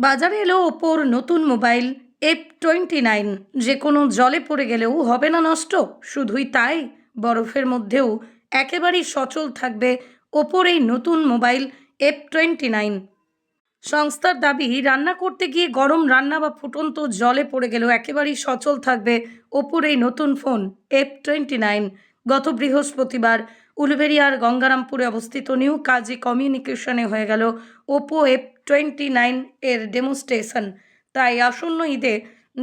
বাজারে এলো ওপোর নতুন মোবাইল এফ টোয়েন্টি নাইন যে কোনো জলে পড়ে গেলেও হবে না নষ্ট, শুধুই তাই বরফের মধ্যেও একেবারেই সচল থাকবে ওপোর এই নতুন মোবাইল এফ টোয়েন্টি নাইন সংস্থার দাবি, রান্না করতে গিয়ে গরম রান্না বা ফুটন্ত জলে পড়ে গেলেও একেবারেই সচল থাকবে ওপোর এই নতুন ফোন এফ টোয়েন্টি নাইন গত বৃহস্পতিবার উলুবেরিয়ার গঙ্গারামপুরে অবস্থিত নিউ কাজী কমিউনিকেশনে হয়ে গেল ওপো এফ টোয়েন্টি নাইন এর ডেমোস্ট্রেশন তাই আসন্ন ঈদে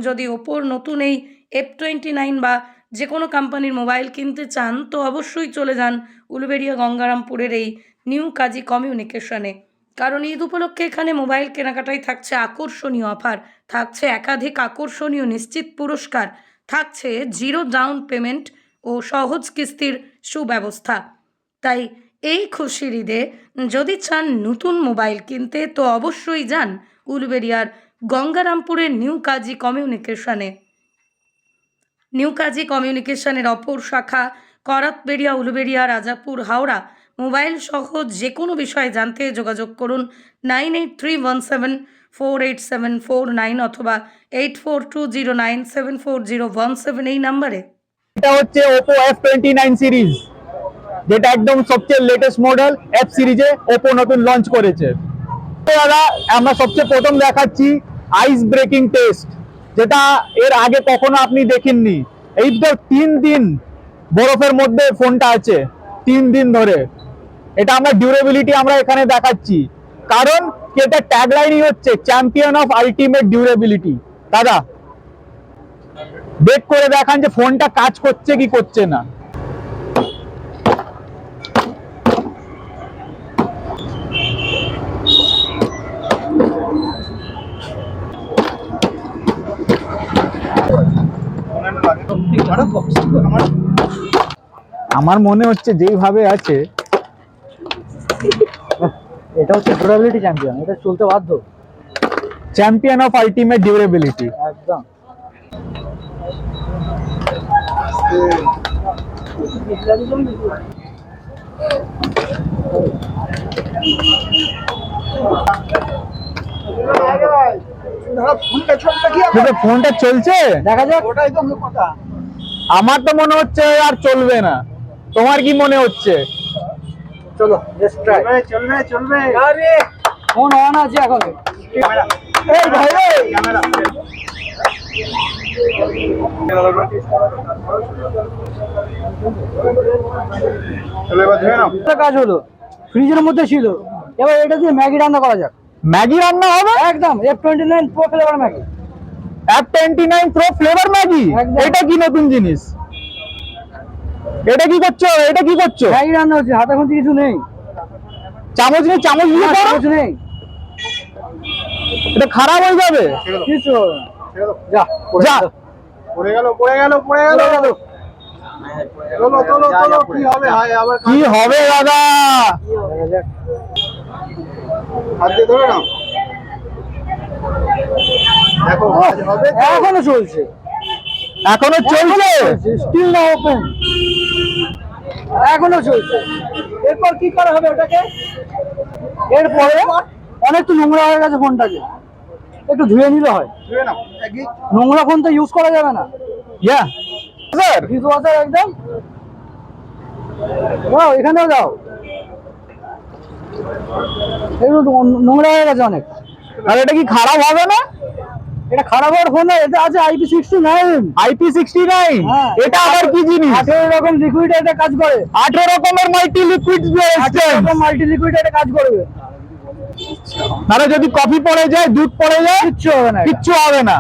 যদি ওপোর নতুন এই এফ টোয়েন্টি নাইন বা যে কোনো কোম্পানির মোবাইল কিনতে চান, তো অবশ্যই চলে যান উলুবেরিয়া গঙ্গারামপুরের এই নিউ কাজী কমিউনিকেশনে কারণ ঈদ উপলক্ষে এখানে মোবাইল কেনাকাটায় থাকছে আকর্ষণীয় অফার থাকছে একাধিক আকর্ষণীয় নিশ্চিত পুরস্কার, থাকছে জিরো ডাউন পেমেন্ট ও সহজ কিস্তির সুব্যবস্থা। তাই এই খুশির ঈদে যদি চান নতুন মোবাইল কিনতে, তো অবশ্যই যান উলবেরিয়ার গঙ্গারামপুরের নিউ কাজী কমিউনিকেশনে। নিউ কাজী কমিউনিকেশনের অপর শাখা করাতবেড়িয়া উলুবেড়িয়া রাজাপুর, হাওড়া। মোবাইল সহ যে কোনো বিষয়ে জানতে যোগাযোগ করুন nine eight three one seven four eight seven four nine অথবা eight four two zero nine seven four zero one seven এই নাম্বারে। এটা হচ্ছে Oppo F29 সিরিজ যেটা একদম সবচেয়ে লেটেস্ট মডেল F সিরিজে Oppo নতুন লঞ্চ করেছে। দাদা, আমরা সবচেয়ে প্রথম দেখাচ্ছি আইস ব্রেকিং টেস্ট যেটা এর আগে কখনো আপনি দেখেননি এই তো তিন দিন বরফের মধ্যে ফোনটা আছে, তিন দিন ধরে। এটা আমরা ডিউরেবিলিটি আমরা এখানে দেখাচ্ছি। কারণ এটা ট্যাগলাইনই হচ্ছে চ্যাম্পিয়ন অফ আলটিমেট ডিউরেবিলিটি দাদা বেক করে দেখান যে ফোনটা কাজ করছে কি করছে না। আমার মনে হচ্ছে যেইভাবে আছে। এটা হচ্ছে ডিউরেবিলিটি চ্যাম্পিয়ন এটা চলতে বাধ্য। চ্যাম্পিয়ন অফ আলটিমেট ডিউরেবিলিটি একদম। ফোনটা চলছে? দেখা যাক। ওটাই তো কথা। আমার তো মনে হচ্ছে আর চলবে না। তোমার কি মনে হচ্ছে? চলো চলবে চলবে ফোন অন আছে এখন এই ভাই এই। কাজ হলো ফ্রিজের মধ্যে ছিল। এবার এটা দিয়ে ম্যাগি রান্না করা যাক। ম্যাগি রান্না হবে? একদম F twenty nine pro flavour Maggi. F twenty nine pro flavour Maggi? এটা কি নতুন জিনিস? এটা কি করছ? এটা কি করছ? ম্যাগি রান্না হচ্ছে হাতে এখন কিছু নেই। চামচ নিয়ে চামচ হাতে কিছু নেই। এটা খারাপ হয়ে যাবে। কিছু হবে যা যা। পড়ে গেল পড়ে গেল পড়ে গেল। কি হবে? হায় আবার কি হবে দাদা। হাত ধরে নাও? এখনও চলছে। এখনও চলছে? স্টিল না ওপেন এখনও চলছে। এরপর কি করা হবে ওটাকে? এরপরে অনেক তো নোংরা হয়ে গেছে ফোনটাকে। একটু ধুয়ে নিলে হয়। নোংরা ফোন তো ইউজ করা যাবে না। ইয়া স্যার একদম। যাও এখানেও যাও এগুলো নোংরা হয়ে গেছে অনেক। আর এটা কি খারাপ হবে না? এটা খারাপ হওয়ার ফোন এটা আছে IP sixty nine IP sixty nine. এটা আবার কি জিনিস? আঠেরো রকম লিকুইড এটা কাজ করে। আঠেরো রকমের মাল্টি লিকুইড মাল্টি লিকুইড এটা কাজ করবে। তাহলে যদি কফি পড়ে যায় দুধ পড়ে যায় কিচ্ছু হবে না কিচ্ছু হবে না।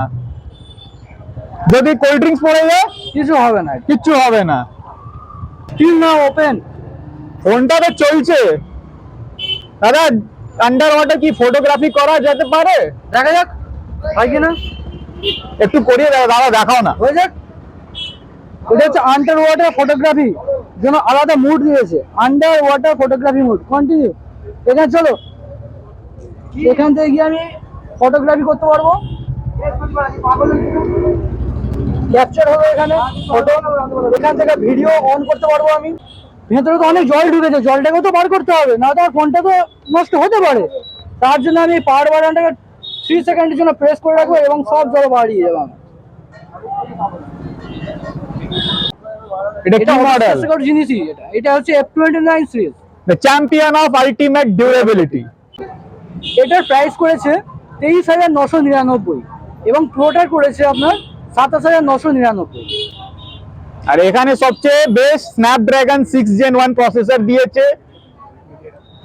যদি কোল্ড ড্রিঙ্কস পড়ে যায় কিছু হবে না কিচ্ছু হবে না। স্টিল না ওপেন ফোনটা তো চলছে। দাদা আন্ডার ওয়াটার কি ফটোগ্রাফি করা যেতে পারে? দেখা যাক। হয় কিনা একটু করিয়ে দাও দাদা দেখাও না। হয়ে যাক। এটা হচ্ছে আন্ডার ওয়াটার ফটোগ্রাফি জন্য আলাদা মুড দিয়েছে। Underwater photography mood continue এখানে চলো। এখান থেকে গিয়ে আমি ফটোগ্রাফি করতে পারব। ক্যাপচার হবে এখানে ফটো এখান থেকে ভিডিও অন করতে পারব আমি। ভেতরে তো অনেক জল ঢুকেছে জলটাকেও তো বার করতে হবে না তো ফোনটা তো নষ্ট হতে পারে। তার জন্য আমি পাওয়ার বাটনটাকে থ্রি সেকেন্ডের জন্য প্রেস করে রাখব এবং সব জল বাড়িয়ে যাবে। এটা কি মডেল জিনিসই এটা। এটা হচ্ছে F twenty nine series the champion of ultimate durability এটার প্রাইস করেছে তেইশ হাজার নশো নিরানব্বই। এবং প্রোটার করেছে আপনার সাতাশ হাজার নশো নিরানব্বই। আর এখানে সবচেয়ে best Snapdragon six gen one processor দিয়েছে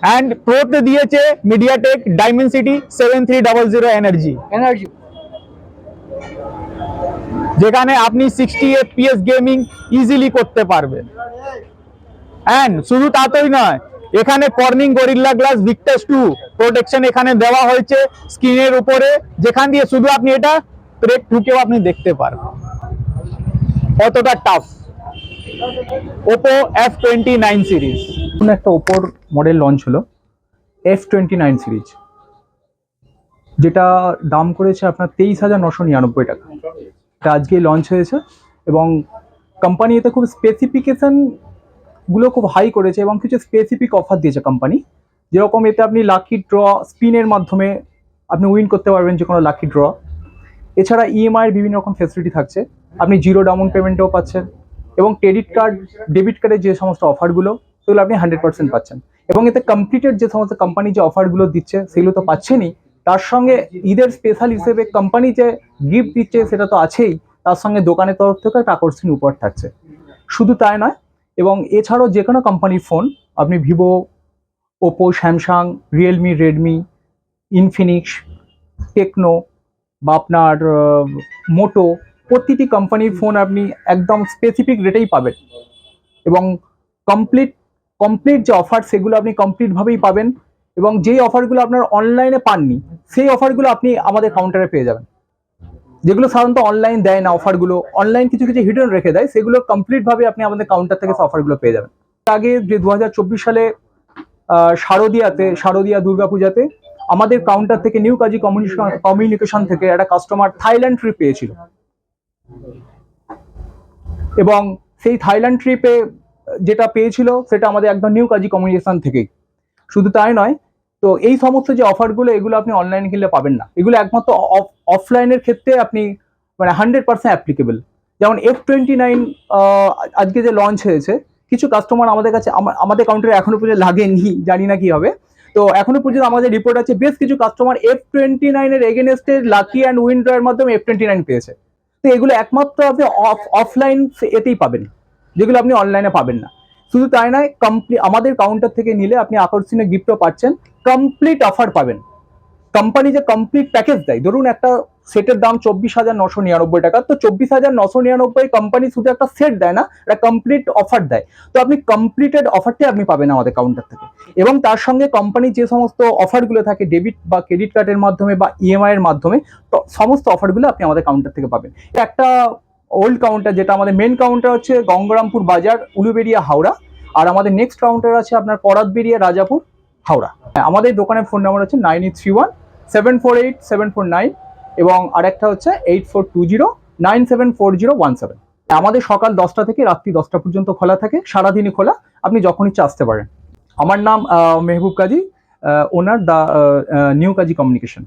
অ্যান্ড প্রোতে দিয়েছে MediaTek Dimensity seven three double zero energy energy যেখানে আপনি সিক্সটি এফপিএস গেমিং ইজিলি করতে পারবেন। অ্যান্ড শুধু তাতেই নয় এখানে Corning Gorilla Glass Victus two protection এখানে দেওয়া হয়েছে স্ক্রিনের উপরে। যেখান দিয়ে শুধু আপনি এটা প্রেক ঢুকেও আপনি দেখতে পারবেন। কতটা tough Oppo F twenty nine series নতুন একটা ওপোর মডেল লঞ্চ হলো এফ টোয়েন্টি নাইন সিরিজ যেটা দাম করেছে আপনার তেইশ হাজার নশো নিরানব্বই টাকা। এটা আজকে লঞ্চ হয়েছে এবং কোম্পানি এতে খুব স্পেসিফিকেশনগুলো খুব হাই করেছে এবং কিছু স্পেসিফিক অফার দিয়েছে কোম্পানি যেরকম এতে আপনি লাকি ড্র স্পিনের মাধ্যমে আপনি উইন করতে পারবেন যে কোনো লাকি ড্র এছাড়া ইএমআইয়ের বিভিন্ন রকম ফেসিলিটি থাকছে, আপনি জিরো ডাউন পেমেন্টও পাচ্ছেন এবং ক্রেডিট কার্ড ডেবিট কার্ডের যে সমস্ত অফারগুলো সেগুলো আপনি হান্ড্রেড পার্সেন্ট পাচ্ছেন। এবং এতে কমপ্লিটেড যে সমস্ত কোম্পানি যে অফারগুলো দিচ্ছে, সেগুলো তো পাচ্ছেনই। তার সঙ্গে ঈদের স্পেশাল হিসেবে কোম্পানি যে গিফট দিচ্ছে, সেটা তো আছেই। তার সঙ্গে দোকানের তরফ থেকে একটা আকর্ষণীয় উপহার থাকছে। শুধু তাই নয়, এবং এছাড়াও যে কোনো কোম্পানির ফোন আপনি Vivo Oppo Samsung Realme Redmi Infinix Tecno বা আপনার মোটো প্রতিটি কোম্পানির ফোন আপনি একদম স্পেসিফিক রেটেই পাবেন। এবং কমপ্লিট কমপ্লিট যে অফার সেগুলো আপনি কমপ্লিটভাবেই পাবেন এবং যেই অফারগুলো আপনার অনলাইনে পাননি, সেই অফারগুলো আপনি আমাদের কাউন্টারে পেয়ে যাবেন। যেগুলো সাধারণত অনলাইন দেয় না অফারগুলো অনলাইন কিছু কিছু হিডেন রেখে দেয়, সেগুলো কমপ্লিটভাবে আপনি আমাদের কাউন্টার থেকে অফারগুলো পেয়ে যাবেন। আগে যে দু হাজার চব্বিশ সালে শারদিয়াতে, শারদিয়া দুর্গাপূজাতে আমাদের কাউন্টার থেকে নিউ কাজী কমিউনিকেশন থেকে একটা কাস্টমার থাইল্যান্ড ট্রিপ পেয়েছিল। এবং সেই থাইল্যান্ড ট্রিপে যেটা পেয়েছিল সেটা আমাদের একদম নিউ কাজী কমিউনিকেশন থেকেই। শুধু তাই নয়, তো এই সমস্ত যে অফারগুলো এগুলো আপনি অনলাইনে কিনলে পাবেন না। এগুলো একমাত্র অফলাইনের ক্ষেত্রে আপনি মানে হান্ড্রেড পার্সেন্ট অ্যাপ্লিকেবল যেমন এফ টোয়েন্টি নাইন আজকে যে লঞ্চ হয়েছে, কিছু কাস্টমার আমাদের কাছে, আমা- আমাদের কাউন্টারে এখনও পর্যন্ত লাগেনি, জানি না কি হবে। তো এখনও পর্যন্ত আমাদের রিপোর্ট আছে, বেশ কিছু কাস্টমার এফ টোয়েন্টি নাইনের এগেনস্টে লাকি অ্যান্ড উইন্ড্রয়ের মাধ্যমে এফ টোয়েন্টি নাইন পেয়েছে। তো এগুলো একমাত্র আপনি অফ অফলাইন এতেই পাবেন। যেগুলো আপনি অনলাইনে পাবেন না। শুধু তাই নয় কমপ্লি আমাদের কাউন্টার থেকে নিলে আপনি আকর্ষণীয় গিফটও পাচ্ছেন। কমপ্লিট অফার পাবেন। কোম্পানি যে কমপ্লিট প্যাকেজ দেয়, ধরুন একটা সেটের দাম চব্বিশ হাজার নশো নিরানব্বই টাকা, তো চব্বিশ হাজার নশো নিরানব্বই কোম্পানি শুধু একটা সেট দেয় না, একটা কমপ্লিট অফার দেয়। তো আপনি কমপ্লিটেড অফারটাই আপনি পাবেন আমাদের কাউন্টার থেকে। এবং তার সঙ্গে কোম্পানি যে সমস্ত অফারগুলো থাকে ডেবিট বা ক্রেডিট কার্ডের মাধ্যমে বা ইএমআই এর মাধ্যমে, তো সমস্ত অফারগুলো আপনি আমাদের কাউন্টার থেকে পাবেন। একটা ওল্ড কাউন্টার যেটা আমাদের মেন কাউন্টার হচ্ছে গঙ্গরামপুর বাজার উলুবেড়িয়া হাওড়া। আর আমাদের নেক্সট কাউন্টার আছে আপনার করাতবেড়িয়া রাজাপুর হাওড়া। হ্যাঁ, আমাদের দোকানের ফোন নাম্বার হচ্ছে nine eight three one seven four eight seven four nine এবং আরেকটা হচ্ছে eight four two zero nine seven four zero one seven আমাদের সকাল দশটা থেকে রাত্রি দশটা পর্যন্ত খোলা থাকে সারাদিনই খোলা আপনি যখন ইচ্ছা আসতে পারেন। আমার নাম Mehboob Kazi owner the new Kazi communication